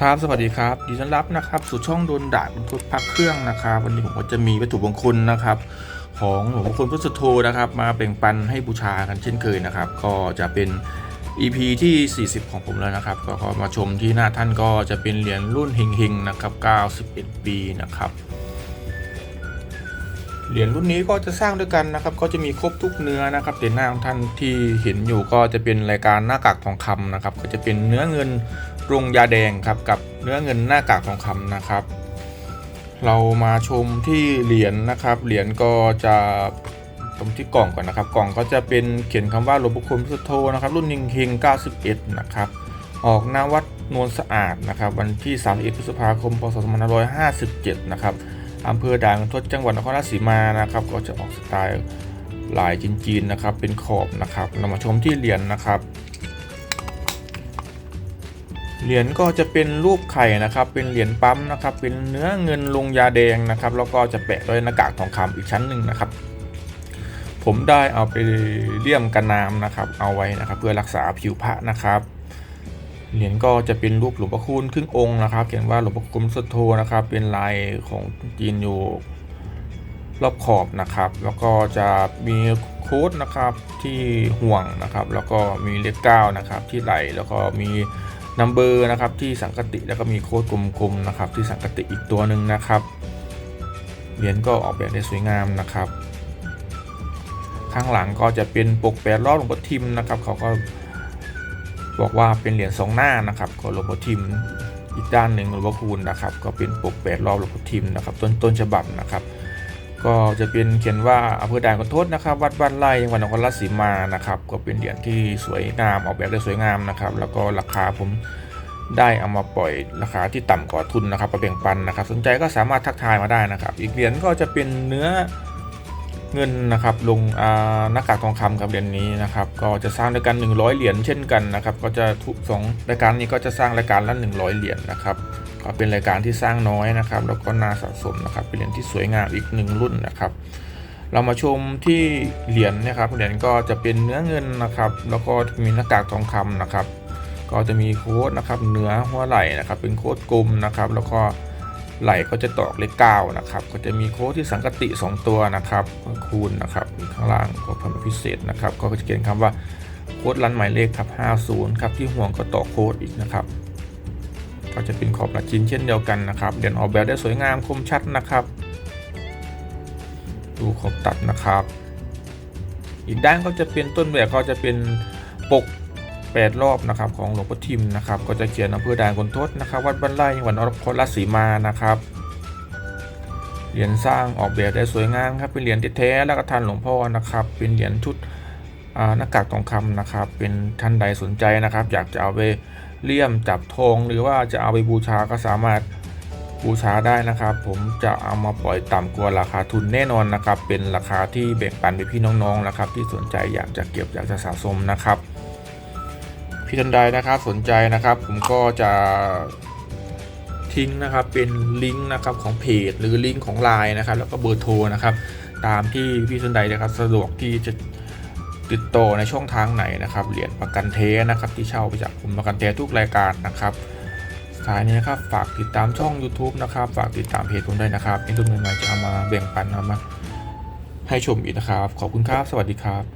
ครับสวัสดีครับดิฉันรับนะครับสู่ช่องโดนด่าบนทุกพักเครื่องนะครับวันนี้ผมก็จะมีวัตถุมงคลนะครับ ของหลวงพ่อคุณพุทธโธนะครับ มาแบ่งปันให้บูชากันเช่นเคยนะครับ ก็จะเป็น EP ที่ 40 ของผมแล้วนะครับ ก็มาชมที่หน้าท่านก็จะเป็นเหรียญรุ่นเฮงๆนะครับ91 ปีนะครับ เหรียญรุ่นนี้ก็จะสร้างด้วยกันนะครับ ก็จะมีครบทุกเนื้อนะครับแต่หน้าของท่านที่เห็นอยู่ก็จะเป็นรายการหน้ากากทองคำนะครับ ก็จะเป็นเนื้อเงินรงยาแดงครับกับเนื้อเงินหน้ากากทองคำนะครับ เรามาชมที่เหรียญนะครับ เหรียญก็จะตรงที่กล่องก่อนนะครับ กล่องก็จะเป็นเขียนคำว่าหลวงพ่อคุณพุทธโธนะครับ รุ่นนิงเฮง91 นะครับ ออกหน้าวัดนวลสะอาดนะครับ วันที่ 31 พฤษภาคม พศ 2557 นะครับ อำเภอด่านทดจังหวัดนครราชสีมานะครับ ก็จะออกสไตล์ลายจีนๆนะครับ เป็นขอบนะครับเรามาชมที่เหรียญนะครับ เหรียญก็จะเป็นรูปไข่นะครับ เป็นเหรียญปั๊มนะครับ เป็นเนื้อเงินลงยาแดงนะครับ แล้วก็จะแปะด้วยหน้ากากทองคำอีกชั้นหนึ่งนะครับ ผมได้เอาไปเลี่ยมกันน้ำนะครับ เอาไว้นะครับ เพื่อรักษาผิวพระนะครับ เหรียญก็จะเป็นรูปหลวงพ่อคูณครึ่งองค์นะครับ เขียนว่าหลวงพ่อคูณสุดโทนะครับ เป็นลายของจีนอยู่รอบขอบนะครับ แล้วก็จะมีโค้ดนะครับที่ห่วงนะครับ แล้วก็มีเลขเก้านะครับที่ไหลแล้วก็มีนัมเบอร์นะครับที่สังกติแล้วก็มีโค้ดกลมๆนะครับ ที่สังกติอีกตัวหนึ่งนะครับเหรียญก็ออกแบบได้สวยงามนะครับ ข้างหลังก็จะเป็นปกแปดรอบหลวงพ่อทิมนะครับเขาก็ บอกว่าเป็นเหรียญสองหน้านะครับของหลวงพ่อทิมอีกด้านหนึ่งหลวงพ่อคูณนะครับ ก็เป็นปกแปดรอบหลวงพ่อทิมนะครับ ต้นต้นฉบับนะครับ ก็จะเป็นเขียนว่าอำเภอด่านขอโทษนะครับ วัดบ้านไร่จังหวัดนครราชสีมานะครับ ก็เป็นเหรียญที่สวยงามออกแบบได้สวยงามนะครับ แล้วก็ราคาผมได้เอามาปล่อยราคาที่ต่ำกว่าทุนนะครับมาแบ่งปันนะครับ สนใจก็สามารถทักทายมาได้นะครับ อีกเหรียญก็จะเป็นเนื้อ เงินนะครับลงอ่าหน้ากากทองคำกับเหรียญนี้นะครับก็จะสร้างด้วยกัน 100 เหรียญเช่นกันนะครับก็จะทุกสองรายการนี้ก็จะสร้างรายการละ 100 เหรียญนะครับก็เป็นรายการที่สร้างน้อยนะครับแล้วก็น่าสะสมนะครับเป็นเหรียญที่สวยงามอีกหนึ่งรุ่นนะครับเรามาชมที่เหรียญนะครับเหรียญก็จะเป็นเนื้อเงินนะครับแล้วก็มีหน้ากากทองคำนะครับก็จะมีโค้ดนะครับเนื้อหัวไหล่นะครับเป็นโค้ดกลมนะครับแล้วก็ ไหล่ก็จะตอกเลขเก้านะครับ ก็จะมีโค้ดที่สังกติ 2 ตัวนะครับคูณนะครับข้างล่างก็พันพิเศษนะครับ ก็จะเขียนคำว่าโค้ดรันหมายเลขครับ50ครับที่ห่วงก็ต่อโค้ดอีกนะครับ ก็จะเป็นขอบละชิ้นเช่นเดียวกันนะครับเหรียญออกแบบได้สวยงามคมชัดนะครับ ดูขอบตัดนะครับ อีกด้านก็จะเป็นต้นแบบก็จะเป็นปก 8 รอบนะครับของหลวงพ่อทิมนะครับก็จะเขียนอำเภอด่านคนทศนะครับ วัดบ้านไร่จังหวัดนครราชสีมานะครับเหรียญสร้างออกแบบได้สวยงามครับเป็นเหรียญที่แท้แล้วก็ทันหลวงพ่อนะครับ เป็นเหรียญชุดหน้ากากทองคำนะครับ เป็นท่านใดสนใจนะครับ อยากจะเอาไปเลี่ยมจับทองหรือว่าจะเอาไปบูชาก็สามารถบูชาได้นะครับ ผมจะเอามาปล่อยต่ำกว่าราคาทุนแน่นอนนะครับ เป็นราคาที่แบ่งปันไปพี่น้องๆนะครับ ที่สนใจอยากจะเก็บอยากจะสะสมนะครับ พี่ท่านใดนะครับสนใจนะครับผมก็จะทิ้งนะครับเป็นลิงก์นะครับของเพจหรือลิงก์ของไลน์นะครับแล้วก็เบอร์โทรนะครับตามที่พี่ท่านใดนะครับสะดวกที่จะติดต่อในช่องทางไหนนะครับเหรียญประกันเทนะครับที่เช่าไปจากผมประกันเททุกรายการนะครับสุดท้ายนี้นะครับฝากติดตามช่อง YouTube นะครับฝากติดตามเพจผมด้วยนะครับในรุ่นใหม่ๆจะเอามาแบ่งปันเอามาให้ชมอีกนะครับ ขอบคุณครับ สวัสดีครับ